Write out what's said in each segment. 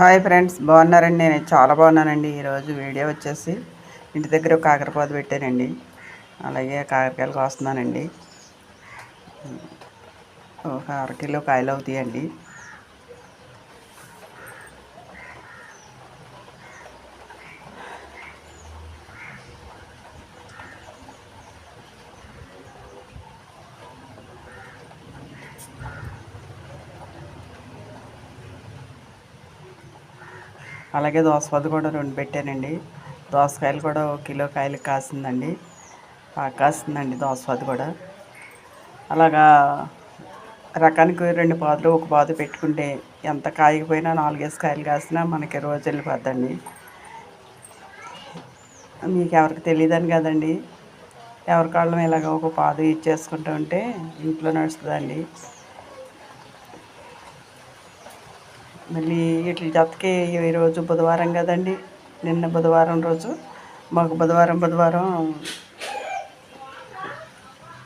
Hi friends బాగున్నారండి. నేను చాలా బాగున్నానండి. ఈరోజు వీడియో వచ్చేసి ఇంటి దగ్గర కాకరపాదు పెట్టానండి. అలాగే కాకరకాయలు కోస్తున్నానండి. ఒక అర కిలో కాయలు అవుతాయండి. అలాగే దోసపద్దు కూడా రెండు పెట్టానండి. దోసకాయలు కూడా ఒక కిలో కాయలు కాసిందండి. బాగా కాసిందండి దోసపద్దు కూడా. అలాగా రకానికి రెండు పాదులు ఒక పాదు పెట్టుకుంటే ఎంత కాయకపోయినా నాలుగేసి కాయలు కాసినా మనకి రోజు వెళ్ళిపోద్దండి. మీకు ఎవరికి తెలియదని కదండి. ఎవరి కాళ్ళం ఇలాగ ఒక పాదు ఇచ్చేసుకుంటూ ఉంటే ఇంట్లో నడుస్తుందండి. మళ్ళీ వీటి జతకి ఈరోజు బుధవారం కదండి. నిన్న బుధవారం రోజు. మాకు బుధవారం బుధవారం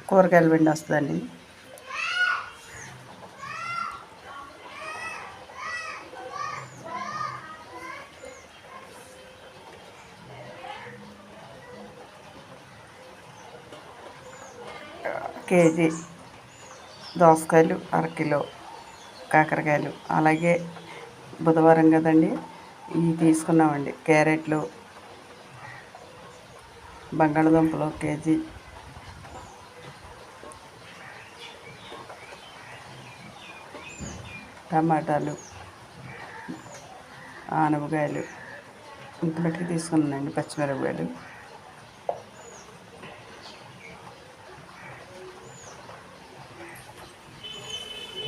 కూరగాయలు పిండి వస్తుందండి. కేజీ దోసకాయలు అరకిలో కాకరకాయలు. అలాగే బుధవారం కదండి. ఇవి తీసుకున్నామండి. క్యారెట్లు బంగాళదుంపలు కేజీ. టమాటాలు ఆనపకాయలు. ఇంత బట్టి తీసుకున్నానండి పచ్చిమిరపకాయలు.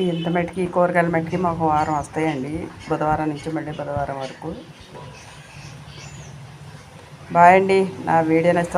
ఇంత మట్టికి కూరగాయల మట్టికి మాకు వారం వస్తాయండి. బుధవారం నుంచి మళ్ళీ బుధవారం వరకు. బాయ్ అండి. నా వీడియో నచ్చితే